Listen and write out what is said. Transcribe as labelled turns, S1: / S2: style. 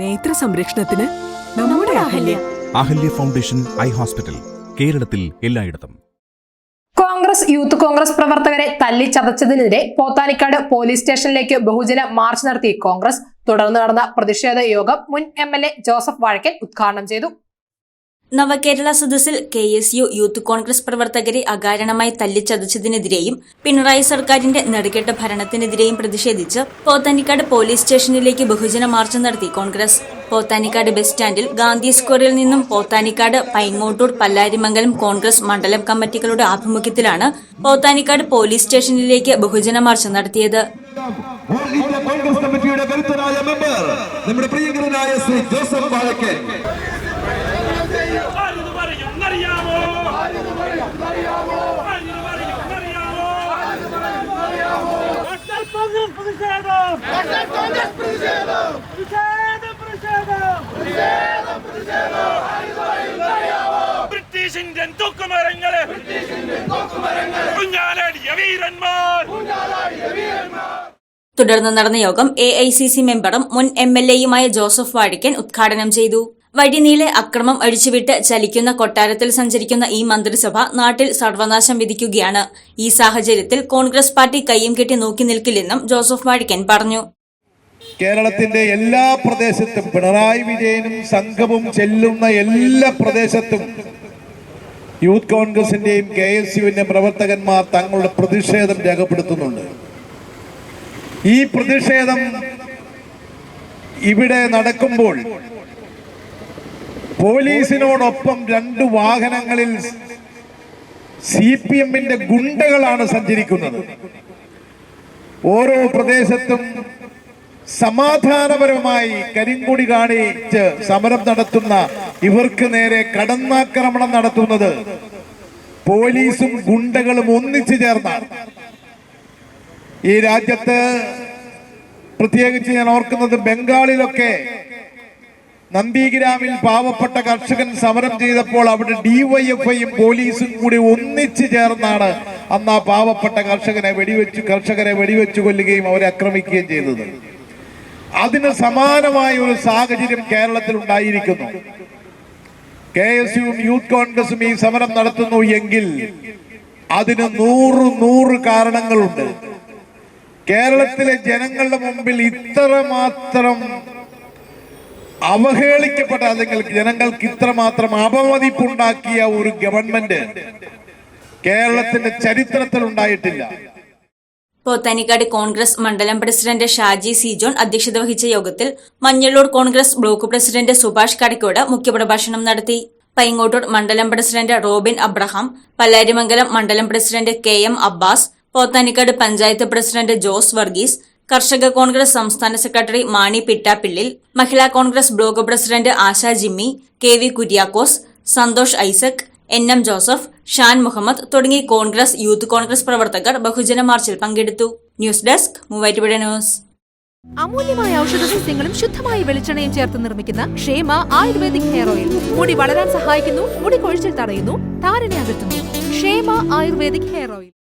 S1: നേത്ര സംരക്ഷണത്തിന് നമ്മുടെ Ahalya.
S2: Ahalya. Foundation eye hospital കേരളത്തിൽ എല്ലായിടത്തും.
S3: കോൺഗ്രസ് യൂത്ത് കോൺഗ്രസ് പ്രവർത്തകരെ തല്ലിച്ചതച്ചതിനെതിരെ പോത്താനിക്കാട് പോലീസ് സ്റ്റേഷനിലേക്ക് ബഹുജന മാർച്ച് നടത്തി കോൺഗ്രസ്. തുടർന്ന് നടന്ന പ്രതിഷേധ യോഗം മുൻ M L A Joseph Vazhakkan ഉദ്ഘാടനം ചെയ്തു.
S4: നവകേരള സദസ്സിൽ K S U youth Congress പ്രവർത്തകരെ അകാരണമായി തല്ലിച്ചതച്ചതിനെതിരെയും പിണറായി സർക്കാരിന്റെ നെടുകെട്ട ഭരണത്തിനെതിരെയും പ്രതിഷേധിച്ച് പോത്താനിക്കാട് പോലീസ് സ്റ്റേഷനിലേക്ക് ബഹുജന മാർച്ച് നടത്തി കോൺഗ്രസ്. പോത്താനിക്കാട് ബസ് സ്റ്റാൻഡിൽ ഗാന്ധി സ്ക്വയറിൽ നിന്നും പോത്താനിക്കാട് പൈങ്ങോട്ടൂർ പല്ലാരിമംഗലം കോൺഗ്രസ് മണ്ഡലം കമ്മിറ്റികളുടെ ആഭിമുഖ്യത്തിലാണ് പോത്താനിക്കാട് പോലീസ് സ്റ്റേഷനിലേക്ക് ബഹുജന മാർച്ച് നടത്തിയത്.
S5: നമ്മുടെ പ്രിയങ്കരനായ ശ്രീ ജോസഫ്
S6: ആരിത് പറയുമെന്നറിയാമോ? ആരിത് പറയുമെന്നറിയാമോ? നാഷണൽ കോൺഗ്രസ് പ്രതിഷേധം! പ്രതിഷേധം, പ്രതിഷേധം! ബ്രിട്ടീഷ് ഇന്ത്യൻ തൂക്കുമരങ്ങളെ കുഞ്ഞാലാടിയ വീരന്മാർ
S4: തുടർന്ന് നടന്ന യോഗം എ ഐ സി സി മെമ്പറും മുൻ എം എൽ എയുമായ ജോസഫ് വാഴിക്കൻ ഉദ്ഘാടനം ചെയ്തു വഴിനീളെ അക്രമം അഴിച്ചുവിട്ട് ചലിക്കുന്ന കൊട്ടാരത്തിൽ സഞ്ചരിക്കുന്ന ഈ മന്ത്രിസഭ നാട്ടിൽ സർവനാശം വിധിക്കുകയാണ്. ഈ സാഹചര്യത്തിൽ കോൺഗ്രസ് പാർട്ടി കയ്യും കെട്ടി നോക്കി നിൽക്കില്ലെന്നും ജോസഫ് വാഴിക്കൻ പറഞ്ഞു.
S5: കേരളത്തിന്റെ എല്ലാ പ്രദേശത്തും പിണറായി വിജയനും സംഘവും ചെല്ലുന്ന എല്ലാ പ്രദേശത്തും യൂത്ത് കോൺഗ്രസിന്റെയും കെ എസ് യുവിന്റെ പ്രവർത്തകന്മാർ തങ്ങളുടെ പ്രതിഷേധം രേഖപ്പെടുത്തുന്നുണ്ട്. ഈ പ്രതിഷേധം ഇവിടെ നടക്കുമ്പോൾ പോലീസിനോടൊപ്പം രണ്ട് വാഹനങ്ങളിൽ സി പി എമ്മിന്റെ ഗുണ്ടകളാണ് സഞ്ചരിക്കുന്നത്. ഓരോ പ്രദേശത്തും സമാധാനപരമായി കരിങ്കൊടി കാണിച്ച് സമരം നടത്തുന്ന ഇവർക്ക് നേരെ കടന്നാക്രമണം നടത്തുന്നത് പോലീസും ഗുണ്ടകളും ഒന്നിച്ചു ചേർന്നാണ്. ഈ രാജ്യത്ത് പ്രത്യേകിച്ച് ഞാൻ ഓർക്കുന്നത് ബംഗാളിലൊക്കെ നന്ദിഗ്രാമിൽ പാവപ്പെട്ട കർഷകൻ സമരം ചെയ്തപ്പോൾ അവിടെ ഡിവൈഎഫ്ഐയും പോലീസും കൂടി ഒന്നിച്ചു ചേർന്നാണ് അന്ന് ആ പാവപ്പെട്ട കർഷകനെ വെടിവെച്ച് കർഷകരെ വെടിവെച്ചു കൊല്ലുകയും അവരെ ആക്രമിക്കുകയും ചെയ്തത്. അതിന് സമാനമായ ഒരു സാഹചര്യം കേരളത്തിൽ ഉണ്ടായിരിക്കുന്നു. കെ എസ് യുവും യൂത്ത് കോൺഗ്രസും ഈ സമരം നടത്തുന്നു എങ്കിൽ അതിന് നൂറ് നൂറ് കാരണങ്ങളുണ്ട്. കേരളത്തിലെ ജനങ്ങളുടെ മുമ്പിൽ ഇത്രമാത്രം അവഹേളിക്കപ്പെട്ട അല്ലെങ്കിൽ ജനങ്ങൾക്ക് ഇത്രമാത്രം അപമതിപ്പുണ്ടാക്കിയ ഒരു ഗവൺമെന്റ് കേരളത്തിന്റെ ചരിത്രത്തിൽ ഉണ്ടായിട്ടില്ല.
S4: പോത്താനിക്കാട് കോൺഗ്രസ് മണ്ഡലം പ്രസിഡന്റ് ഷാജി സി ജോൺ അധ്യക്ഷത വഹിച്ച യോഗത്തിൽ മഞ്ഞള്ളൂർ കോൺഗ്രസ് ബ്ലോക്ക് പ്രസിഡന്റ് സുഭാഷ് കടക്കോട് മുഖ്യപ്രഭാഷണം നടത്തി. പൈങ്ങോട്ടൂർ മണ്ഡലം പ്രസിഡന്റ് റോബിൻ അബ്രഹാം പല്ലാരിമംഗലം മണ്ഡലം president K M Abbas Pothanicad panchayat president Jose Varghese കർഷക കോൺഗ്രസ് സംസ്ഥാന secretary Mani Pittappillil Mahila Congress block president Asha Jimmy K V Kuriakose Santhosh Isaac N M Joseph Shan Muhammad തുടങ്ങി Congress youth Congress പ്രവർത്തകർ ബഹുജന മാർച്ചിൽ പങ്കെടുത്തു. News desk Muvattupuzha news.
S7: അമൂല്യമായ ഔഷധ സസ്യങ്ങളും ശുദ്ധമായ വെളിച്ചെണ്ണയും ചേർത്ത് നിർമ്മിക്കുന്ന ക്ഷേമ ആയുർവേദിക് ഹെയർ ഓയിൽ. മുടി വളരാൻ സഹായിക്കുന്നു മുടി കൊഴിച്ചിൽ തടയുന്നു താരനെ അകറ്റുന്നു. ക്ഷേമ ആയുർവേദിക് ഹെയർ ഓയിൽ.